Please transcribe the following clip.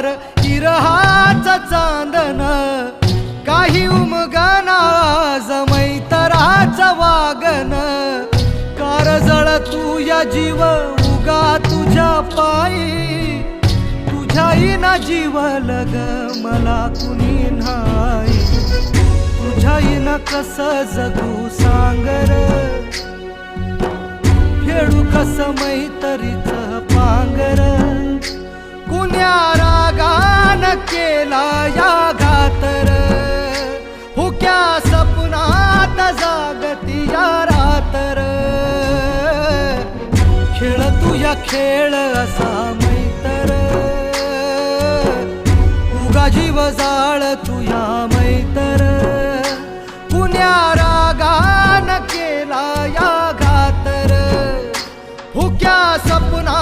अंधार इरहाच चांदन काही उमगना जमैतराच वागन. कारजळ तू या जीव उगा तुझ्या पायी. तुझ्याही ना जीव लग मला कुणी नाही तुझ्याही ना कस जगू सांगर. खेळू कस मैतरीच पांगर. केला या घातर. हुक्या सपनात जागती या रातर. खेळ तुझ्या खेळ असा मैतर. उगा जीव जाळ तुझ्या मैतर. पुण्या रागान केला या घातर. हुक्या सपना